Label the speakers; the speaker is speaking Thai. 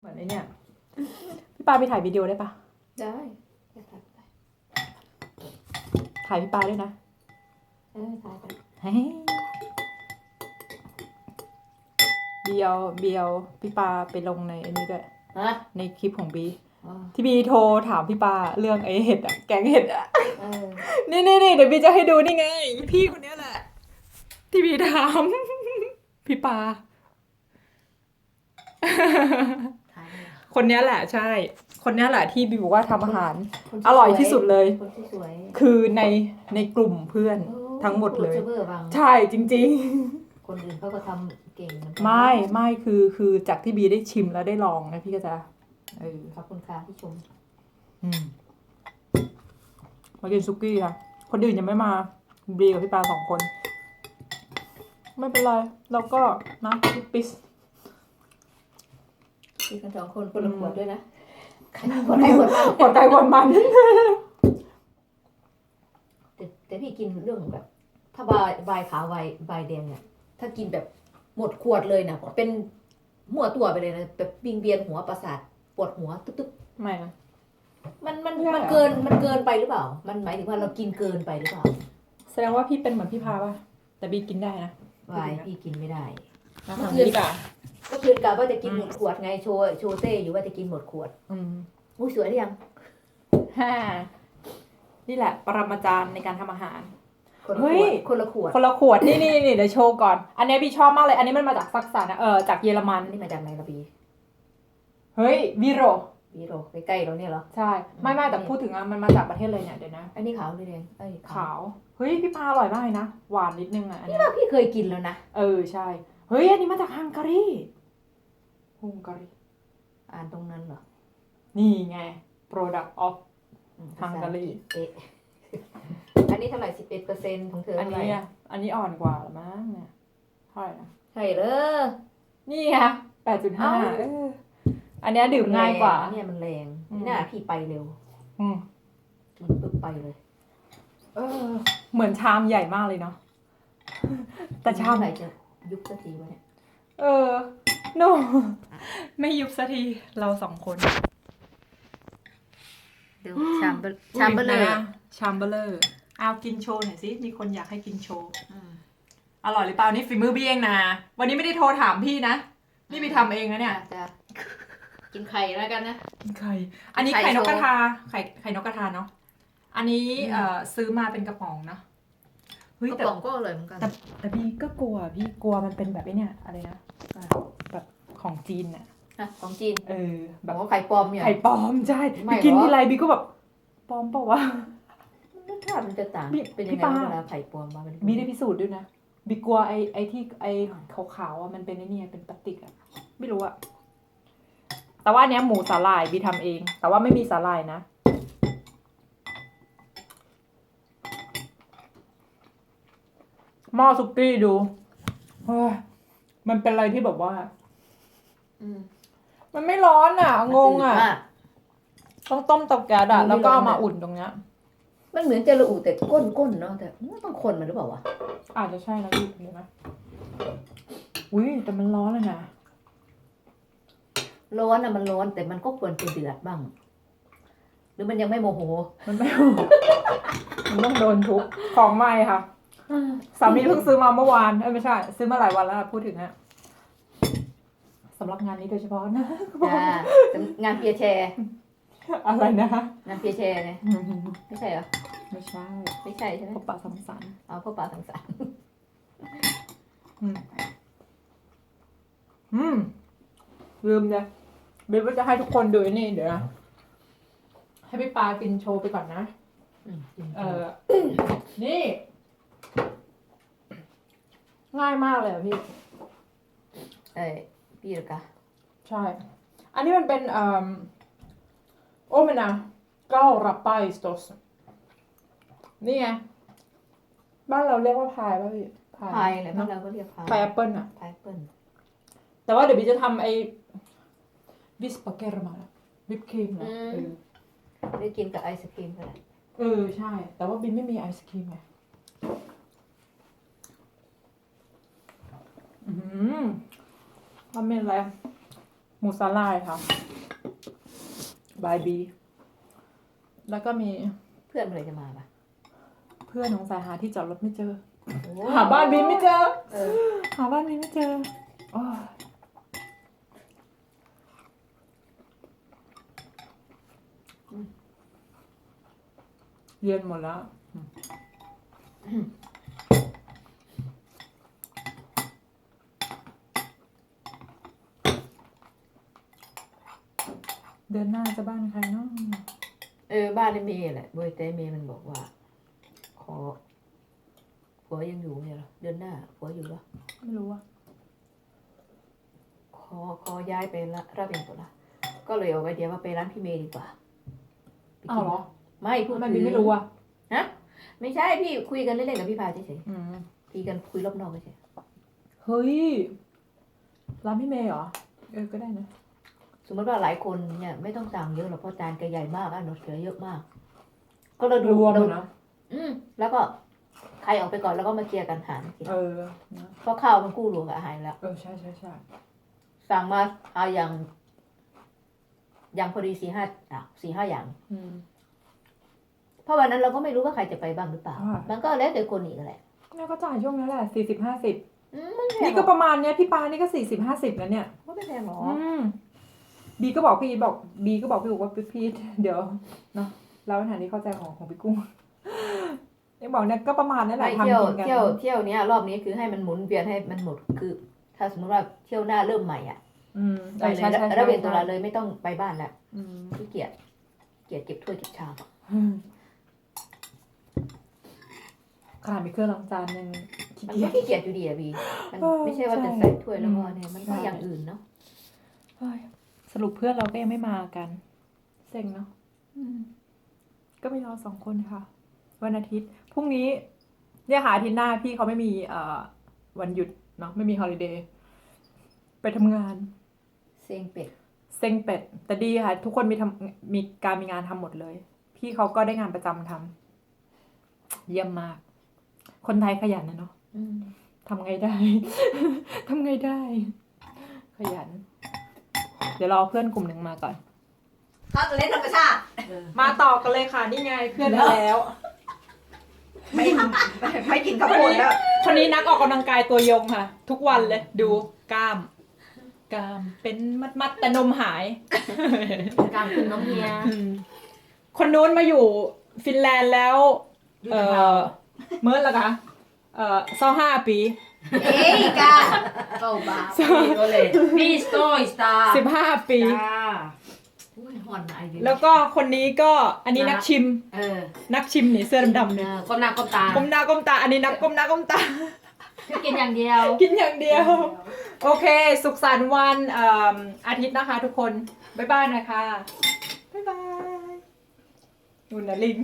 Speaker 1: เหมือนไอเนี่ยพี่ปาไปถ่ายวิดีโอได้ปะ
Speaker 2: ได้ไปถ่ายไป
Speaker 1: ถ่ายพี่ปาด้วยนะ
Speaker 2: เออถ่ายไป
Speaker 1: เฮ้ยเบียวเบียวพี่ปาไปลงในอันนี้ด้วย
Speaker 2: ฮะ
Speaker 1: ในคลิปของบี
Speaker 2: อ๋อ
Speaker 1: ที่บีโทรถามพี่ปาเรื่องไอเห็ดอะแกงเห็ดอะ
Speaker 2: เออ
Speaker 1: นี่นี่นี่เดี๋ยวบีจะให้ดูนี่ไง พี่คนเนี้ยแหละ ที่บีถาม พี่ปา
Speaker 2: ถ่ายเลย
Speaker 1: คนเนี้ยแหละใช่ คนเนี้ยแหละที่บีบอกว่าทำอาหาร
Speaker 2: คน
Speaker 1: อร่อยที่สุดเลย
Speaker 2: คนที่สวย
Speaker 1: คือในในกลุ่มเพื่อน
Speaker 2: โอ้
Speaker 1: ทั้งหมดเลย
Speaker 2: พูซิร์ฟเวอร์บาง
Speaker 1: ใช่จริง
Speaker 2: คนอื่นเขาก็ทำเก่งเหมือนกั
Speaker 1: ๆไม่ไม่คือคือจากที่บีได้ชิมแล้วได้ลองนะพี่ก็จะเออ
Speaker 2: ขอบคุณค่ะที่ชม
Speaker 1: อืมมากินซุกี้ค่ะคนอื่นยังไม่มาบีกับพี่ปาสองคน ไม่เป็นไรเราก็นะพี่ปิส
Speaker 2: กินกันสองคนคนละ
Speaker 1: อืม
Speaker 2: ขวดด้วยนะใครขวดใครขวดมัน
Speaker 1: หัวใจหวนมัน
Speaker 2: แต่แต่พี่กินเรื่องแบบ ถ้าบายบายขาวบายบายแดงเนี่ยถ้ากินแบบหมดขวดเลยนะเป็นหัวตัวไปเลยนะแบบวิงเวียนหัวประสาทปวดหัวตึ๊บ
Speaker 1: ไม่นะ
Speaker 2: ๆมันมัน
Speaker 1: ไม่
Speaker 2: มัน
Speaker 1: เหรอ
Speaker 2: เกินมันเกินไปหรือเปล่า มันหมายถึงว่าเรากินเกินไปหรือเปล่า
Speaker 1: แสดงว่าพี่เป็นเหมือนพี่พาป่ะแต่บีกินได้นะ
Speaker 2: วายพี่กินไม่ได้
Speaker 1: นะ
Speaker 2: เมื่อ
Speaker 1: ทำ
Speaker 2: คืน
Speaker 1: ดี กว่า
Speaker 2: ก็คืนกะว่าจะกิน
Speaker 1: อืม
Speaker 2: หมดขวดไงโชว์โชว์เต้อยู่ว่าจะกินหมดขวด
Speaker 1: อืม
Speaker 2: อุ้ยสวยหรือยัง
Speaker 1: ฮ่านี่แหละ ปรมาจารย์ในการทำอาหาร
Speaker 2: คนละ
Speaker 1: เฮ้
Speaker 2: ข
Speaker 1: ย
Speaker 2: วดคนละขวด
Speaker 1: คนละขวดนี่นี่นี่เดี๋ยวโชว์ก่อน อันนี้พี่ชอบมากเลย อันนี้มันมาจากซักซานะเออจากเยอรมัน
Speaker 2: อันนี้มาจากไหนล่ะบี
Speaker 1: เฮ้ยวิโร
Speaker 2: บีโรใกล้ๆเราเนี่ยเหรอ
Speaker 1: ใช่ ไม่ไม่แต่
Speaker 2: อืม
Speaker 1: พูดถึงอะมันมาจากประเทศเลยเนี่ยเดี๋ยวนะ
Speaker 2: อันนี้ขาวหรือแดงเอ้ย
Speaker 1: ขาว เฮ้ย พี่ปลาอร่อยมากเลยนะ หวานนิดนึงอะอัน
Speaker 2: นี่
Speaker 1: เนี้ย
Speaker 2: ว่าพี่เคยกินแล้วนะ
Speaker 1: เออ ใช่ เฮ้ย อันนี้มาจากฮังการี ฮังการี
Speaker 2: อ่านตรงนั้นเหรอ
Speaker 1: นี่ไง product of
Speaker 2: อืม
Speaker 1: ฮังการี
Speaker 2: เอ๊ะอันนี้เท่าไหร่สิบเอ็ดเปอร์เซ็นต์ของเธอ
Speaker 1: อัน
Speaker 2: เท่าไหร่
Speaker 1: นี้อะอันนี้อ่อนกว่าละมั้งเนี่ยเท่าไหร่นะ
Speaker 2: ใช่เลย
Speaker 1: นี่ไงแปดจุดห้า
Speaker 2: เอ้า
Speaker 1: อันเนี้ยดื่มง่ายกว่า
Speaker 2: เนี่ยมันแรง
Speaker 1: อืม
Speaker 2: นี่น่าพี่ไปเร็ว
Speaker 1: อืม
Speaker 2: กินปึ๊บไปเลย
Speaker 1: เออ เหมือนชามใหญ่มากเลยเนาะแต่ชาม
Speaker 2: เมื่อไหร่จะยุบสักทีวะเนี่ย
Speaker 1: เออ โนไม่ยุบสักทีเราสองคน
Speaker 2: เดี๋ยวชามเบลชามเบลเลอร์
Speaker 1: นะชามเบลเลอร์เอากินโชว์หน่อยสิมีคนอยากให้กินโชว์
Speaker 2: อืม
Speaker 1: อร่อยหรือเปล่านี่ฝีมือพี่เองนะ วันนี้ไม่ได้โทรถามพี่นะ นี่พี่ทำเองนะเนี่ย
Speaker 2: จะกินไข่แล้วกันนะ
Speaker 1: ไข่ อันนี้
Speaker 2: ไข่
Speaker 1: ไข่นก
Speaker 2: โชว์
Speaker 1: กระทาไข่ไข่นกกระทาเนาะอันนี้
Speaker 2: อืม
Speaker 1: เอ่อซื้อมาเป็นกระป๋องเนาะ เฮ้ย
Speaker 2: กระ
Speaker 1: แต่
Speaker 2: ป๋องก็อร่อยเหมือนกัน
Speaker 1: แต่แต่พี่ก็กลัวพี่กลัวมันเป็นแบบไอ้เนี่ยอะไรนะแบบของจีนน่ะ
Speaker 2: อะ ของจีน
Speaker 1: เออ แบ
Speaker 2: แบบบว่าไข่ปลอมเนี่ย
Speaker 1: ไข่ปลอมใช่
Speaker 2: ไม่
Speaker 1: ไปกิน
Speaker 2: หรอ
Speaker 1: ทีไรบีก็แบบปลอมเปล่าวะ
Speaker 2: รสชาติมันจะต่าง
Speaker 1: พี่
Speaker 2: เป็นยัง
Speaker 1: พี่
Speaker 2: ไง
Speaker 1: ปา
Speaker 2: เวลาไข่ปลอมมามัน
Speaker 1: บีได้พิสูจน์ด้วยนะบีกลัวไอ้ไอ้ที่ไอ้ขาวๆอะมันเป็นไอ้เนี่ยเป็นพลาสติกอะไม่รู้อะแต่ว่าอันเนี้ยหมูสาหร่ายบีทำเอง แต่ว่าไม่มีสาหร่ายนะ หม้อซุกี้ดูเฮ้ยมันเป็นอะไรที่แบบว่า
Speaker 2: อืม
Speaker 1: มันไม่ร้อนอะ งงอะ
Speaker 2: มาก
Speaker 1: ต้องต้มเตาแก๊สอะ
Speaker 2: มันไม่
Speaker 1: แล้วก็เอา
Speaker 2: ร้อน
Speaker 1: มา
Speaker 2: อะ
Speaker 1: อุ่นตรงเนี้ย
Speaker 2: มันเหมือนจะระอุแต่ก้นก้นๆเนาะแต่มันต้องคนมันหรือเปล่าวะ
Speaker 1: อาจจะใช่นะพี่เดี๋ยวนะอุ้ยแต่มันร้อนเลยนะ
Speaker 2: ร้อนอะมันร้อนแต่มันก็ควรจะเดือดบ้าง หรือมันยังไม่โมโห
Speaker 1: มันไม่ มันต้องโดนทุบของใหม่ค่ะ สามีเพิ่งซื้อมาเมื่อวานเอ้ยไม่ใช่ ซื้อมาหลายวันแล้วล่ะพูดถึงฮะสำหรับงานนี้โดยเฉพาะนะ
Speaker 2: จ้างานเปียร์แชร์
Speaker 1: อะไรนะ
Speaker 2: งานเปียร์แชร์ไงไม่ใช่เหรอ
Speaker 1: ไม่ใช่
Speaker 2: ไม่ใช่ใช่ไหม
Speaker 1: พบปะสังสรรค์
Speaker 2: เอาพ่อป่าสังสรรค์
Speaker 1: อืมอืมลืมเลยเบลว่าจะให้ทุกคนดูไอ้นี่เดี๋ยวนะให้พี่ปากินโชว์ไปก่อนนะ
Speaker 2: อืม
Speaker 1: เออนี่ ง่ายมากเลยอะพี่
Speaker 2: เอ้ยพี่หรือกะ
Speaker 1: ใช่ อันนี้มันเป็นอ่าโอเมนาเก้ารับปาอิสโตสนี่ไง บ้านเราเรียกว่าพายป่ะพี่
Speaker 2: พายอะไรบ้านเราก็เรียกพาย
Speaker 1: พายแอปเปิลอะ
Speaker 2: พายเปิ้ล
Speaker 1: แต่ว่าเดี๋ยวบีจะทำไอ้วิสปาเกตมาวิปครีมนะเออ
Speaker 2: ได้กินกับไอศครีมก็ได้
Speaker 1: เออ ใช่ แต่ว่าบีไม่มีไอศครีมไง อืมทำเป็นอะไรหมูสลายค่ะ บายบี แล้วก็มี
Speaker 2: เพื่อนเมื่อไหรจะมาปะ
Speaker 1: เพื่อนของสายหาที่จอดรถไม่เจอ
Speaker 2: โอ้
Speaker 1: หาบ้านบีไม่เจอ
Speaker 2: เออ
Speaker 1: หาบ้านบีไม่เจอโอ้ยเย็นหมดแล้ว เดือนหน้าจะบ้านใครเนาะ
Speaker 2: เออ บ้านในเมย์แหละโดยแต่เมย์มันบอกว่า ขอผัวยังอยู่เนี่ยเหรอเดือนหน้าผัวอยู่เหรอ
Speaker 1: ไม่รู้อะ
Speaker 2: ขอขอย้ายไปละราเวนตัวละก็เลยเอาไอเดียว่าไปร้านพี่เมย์ดีกว่าไปกิน
Speaker 1: อ้าวเหรอ
Speaker 2: ไม่พูด
Speaker 1: ทำไม
Speaker 2: ถึ
Speaker 1: บี
Speaker 2: ง
Speaker 1: ไม่รู้อะ
Speaker 2: ฮะไม่ใช่พี่คุยกันเล่นๆกับพี่พายเฉย
Speaker 1: อืม
Speaker 2: ๆคุยกันคุยรอบนอกเฉย
Speaker 1: เฮ้ยร้านพี่เมย์เหรอเออก็ได้นะ
Speaker 2: ๆส มมติว่าหลายคนเนี่ยไม่ต้องสั่งเยอะหรอกเพราะจานแกใหญ่มากอะหนดเสือเยอะมาก ก็เราดู
Speaker 1: รวม
Speaker 2: เรา
Speaker 1: อะนะ
Speaker 2: อืมแล้วก็ใครออกไปก่อนแล้วก็มาเคลียร์กันหารทีห
Speaker 1: เอ
Speaker 2: ลัง
Speaker 1: อนะ
Speaker 2: เพราะข้าวมันกู้รวมกับอาหารแล้ว
Speaker 1: เออใช่ใช่ใช่
Speaker 2: สั่งมาเอาอย่าง อย่างพอดีสี่ห้าอะสี่ห้าอย่าง
Speaker 1: อืม
Speaker 2: เพราะวันนั้นเราก็ไม่รู้ว่าใครจะไปบ้างหรือเปล่า
Speaker 1: อ่ามั
Speaker 2: มันก็แล้วแต่คนอีกแหละ
Speaker 1: เนี่ยก็จ่ายช่วงนั้นแหละสี่สิบห้าสิบ
Speaker 2: อืมมันแพง
Speaker 1: นี่ก็ประมาณเนี้ยพี่ปานี่ก็สี่สิบห้าสิบแล้วเนี่ย
Speaker 2: ก็ไม่แพงหรอ
Speaker 1: อืม บีก็บอกพี่บอกบีก็บอกพี่บอกว่าพี่พี่เดี๋ยวเนาะแล้วปัญหานี้เข้าใจของของพี่กุ้งยังบอกเนี่ยก็ประมาณนั้นแห
Speaker 2: ไม่
Speaker 1: ละ
Speaker 2: เที่ยว
Speaker 1: ทำกินกัน
Speaker 2: เที่ยวเที่ยวเนี้ยรอบนี้คือให้มันหมุนเวียนให้มันหมดคือ ถ้าสมมติว่าเที่ยวหน้าเริ่มใหม่อะ
Speaker 1: อืม
Speaker 2: ไป
Speaker 1: ใช่
Speaker 2: เลย
Speaker 1: ใช่ใช่
Speaker 2: แล้วเวียนตัวละเลยไม่ต้องไปบ้านละ
Speaker 1: อืม
Speaker 2: ขี้เกียจเกียจเก็บถ้วยเก็บชาม
Speaker 1: ขนาดมีเครื่องล้างจานยังขี้
Speaker 2: มัน
Speaker 1: เกีย
Speaker 2: ก็
Speaker 1: จ
Speaker 2: ขี้เกียจอยู่ดีอะพี่มัน
Speaker 1: เออ
Speaker 2: ไม่ใช่ว่าจะ
Speaker 1: ใช่
Speaker 2: ใส่ถ้วยแล้วก็
Speaker 1: อืม
Speaker 2: เนี่ยมันก็
Speaker 1: ใช่
Speaker 2: อย่างอื่นเนาะ
Speaker 1: เฮ้ย สรุปเพื่อนเราก็ยังไม่มากัน เซ็งเนาะก็มีเราสองคนค่ะ วันอาทิตย์พรุ่งนี้ เนี่ยค่ะอาทิตย์หน้าพี่เขาไม่มีเอ่อวันหยุดเนาะไม่มีฮอลิเดย์ไปทำงาน
Speaker 2: เซ็งเป็ด
Speaker 1: เซ็งเป็ด แต่ดีค่ะ ทุกคนมีทำมีการมีงานทำหมดเลย พี่เขาก็ได้งานประจำทำเยี่ยมมาก คนไทยขยันนะเนาะ
Speaker 2: อืม
Speaker 1: ทำไงได้ ทำไงได้ ขยันเดี๋ยวรอเพื่อนกลุ่มหนึ่งมาก่อน
Speaker 2: เขาจะเล่นธรรมชาติ
Speaker 1: มาต่อกันเลยค่ะนี่ไงเพื่อนมาแล้ว
Speaker 2: ไม่ไม่กินข้าวโพดแล้ว
Speaker 1: คนนี้นักออกกำลังกายตัวยงค่ะ ทุกวันเลย ดูกล้าม กล้ามเป็นมัดมัดๆแต่นมหาย
Speaker 2: กลางคุณน้องเมีย
Speaker 1: คนนู้นมาอยู่ฟินแลนด์แล้ว
Speaker 2: อยู่
Speaker 1: เอ
Speaker 2: ในเรา
Speaker 1: อเมื่อละคะเออเศร้าห้าปี
Speaker 2: เอ้ยกาเข้าบาก็เลยนี่สโตยสตาร์
Speaker 1: สิบห้าปี
Speaker 2: อุ้ยหอนไอเดีย
Speaker 1: แล้วก็คนนี้ก็อันนี้นักชิม
Speaker 2: เออ
Speaker 1: นักชิมนี่เสื้อดำๆ
Speaker 2: เอ
Speaker 1: เนี่ย
Speaker 2: อก้มหน้าก้มตา
Speaker 1: ก้มหน้าก้มตา อันนี้นักก้มหน้าก้มตา
Speaker 2: คือกินอย่างเดียว
Speaker 1: กินอย่างเดียว โอเค สุขสันต์วันเอิ่มอาทิตย์นะคะทุกคน บ๊ายบายนะคะ บ๊ายบายนุ่นนะลิง